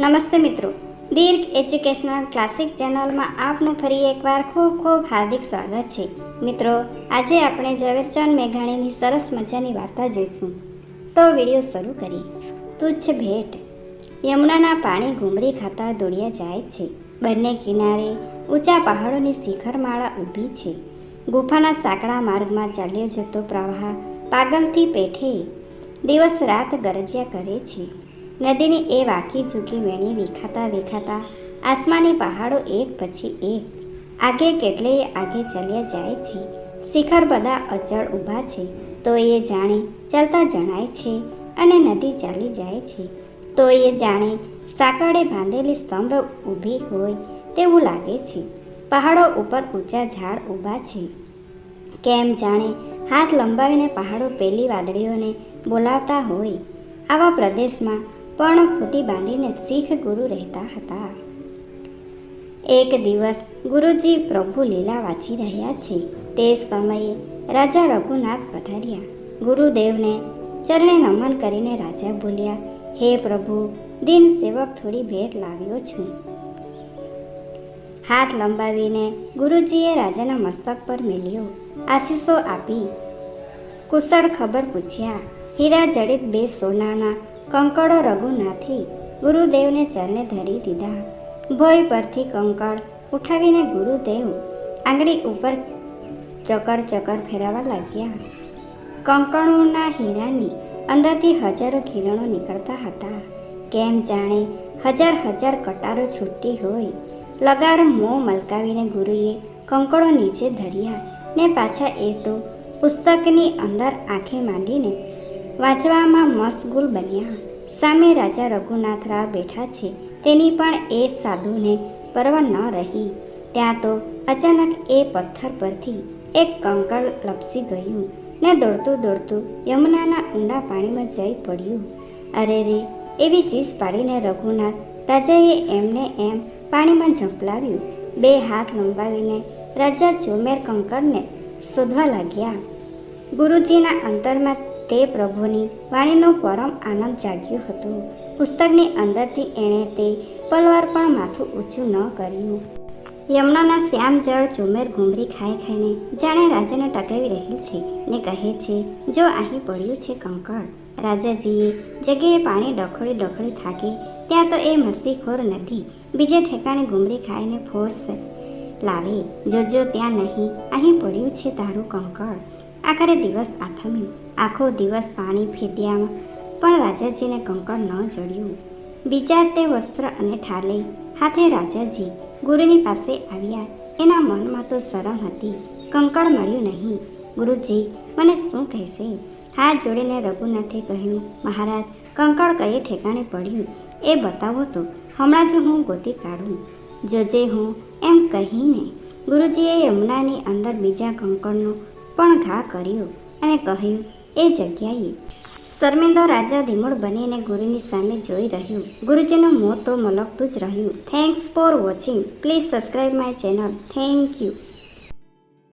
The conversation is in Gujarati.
નમસ્તે મિત્રો. દીર્ઘ એજ્યુકેશનલ ક્લાસિક ચેનલમાં આપનું ફરી એકવાર ખૂબ ખૂબ હાર્દિક સ્વાગત છે. મિત્રો, આજે આપણે ઝવેરચંદ મેઘાણીની સરસ મજાની વાર્તા જોઈશું. તો વીડિયો શરૂ કરીએ. તુચ્છ ભેટ. યમુનાના પાણી ઘૂમરી ખાતા દોડ્યા જાય છે. બંને કિનારે ઊંચા પહાડોની શિખરમાળા ઊભી છે. ગુફાના સાંકડા માર્ગમાં ચાલ્યો જતો પ્રવાહ પાગલથી પેઠે દિવસ રાત ગરજ્યા કરે છે. નદીની એ વાકી ઝૂકી વેણી વિખાતા વિખાતા, આસમાની પહાડો એક પછી એક. આગે કેટલેય આગે ચાલ્યા જાય છે. શિખર બધા અચળ ઊભા છે. તો એ જાણે ચાલતા જણાય છે અને નદી ચાલી જાય છે. તો એ જાણે સાંકળે બાંધેલી સ્તંભ ઊભી હોય તેવું લાગે છે. પહાડો ઉપર ઊંચા ઝાડ ઊભા છે. કેમ જાણે હાથ લંબાવીને પહાડો પેલી વાદળીઓને બોલાવતા હોય. આવા પ્રદેશમાં પણ ફૂટી બાંધીને શીખ ગુરુ રહેતા હતા. એક દિવસ ગુરુજી પ્રભુ લીલા વાંચી રહ્યા છે. તે સમયે રાજા રઘુનાથ પધાર્યા. ગુરુદેવને ચરણે નમન કરીને રાજા બોલ્યા, હે પ્રભુ, દિન સેવક થોડી ભેટ લાવ્યો છું. હાથ લંબાવીને ગુરુજીએ રાજાના મસ્તક પર મેલ્યો, આશીષો આપી. કુશળ ખબર પૂછ્યા, હીરા જડિત બે સોનાના કંકડો રઘુનાથી ગુરુદેવને ચરણે ધરી દીધા. ભોય પરથી કંકળ ઉઠાવીને ગુરુદેવ આંગળી ઉપર ચકર ચકર ફેરવવા લાગ્યા. કંકણોના હીરાની અંદરથી હજારો કિરણો નીકળતા હતા. કેમ જાણે હજાર હજાર કટારો છૂટી હોય. લગાર મોં મલકાવીને ગુરુએ કંકડો નીચે ધર્યા ને પાછા એ તો પુસ્તકની અંદર આંખે માંડીને વાંચવામાં મશગુલ બન્યા. સામે રાજા રઘુનાથ રાવ બેઠા છે. તેની પણ એ સાધુને પરવા ન રહી. ત્યાં તો અચાનક એ પથ્થર પરથી એક કંકળ લપસી ગયું ને દોડતું દોડતું યમુનાના ઊંડા પાણીમાં જઈ પડ્યું. અરે રે, એવી ચીસ પાડીને રઘુનાથ રાજાએ એમને એમ પાણીમાં ઝંપલાવ્યું. બે હાથ લંબાવીને રાજા ચોમેર કંકળને શોધવા લાગ્યા. ગુરુજીના અંતરમાં તે પ્રભુની વાણીનો પરમ આનંદ જાગ્યો હતો. પુસ્તકની અંદરથી એણે તે પલવાર પણ માથું ઊંચું ન કર્યું. યમુનાના શ્યામ જળ ચુમેર ઘૂમરી ખાઈ ખાઈને જાણે રાજાને ટકાવી રહેલ છે ને કહે છે, જો અહીં પડ્યું છે કંકળ રાજાજીએ જગ્યાએ પાણી ડખોળી ડખોળી થાકી, ત્યાં તો એ મસ્તીખોર નથી. બીજે ઠેકાણે ઘૂમરી ખાઈને ફોર્સ લાવે, જોજો, ત્યાં નહીં, અહીં પડ્યું છે તારું કંકળ આખરે દિવસ આથમ્યું. આખો દિવસ પાણી ફેદ્યામાં પણ રાજાજીને કંકળ ન જડ્યું બીજા તે વસ્ત્ર અને ઠાલે. હાથે રાજાજી ગુરુની પાસે આવ્યા. એના મનમાં તો શરમ હતી. કંકળ મળ્યું નહીં. ગુરુજી, મને શું કહેશે? હાથ જોડીને રઘુનાથે કહ્યું, મહારાજ કંકળ કયે ઠેકાણે પડ્યું? એ બતાવો તો. હમણાં જ હું ગોતી કાઢું. જોજે હું. એમ કહીને. ગુરુજીએ યમુનાની અંદર બીજા કંકળનો પણ ઘા કર્યો અને કહ્યું, એ જગ્યાએ. શર્મિંદો રાજા ધીમોડ બનીને ગુરુની સામે જોઈ રહ્યું. ગુરુજીનું મોં તો મલકતું જ રહ્યું. Thanks for watching please subscribe my channel thank you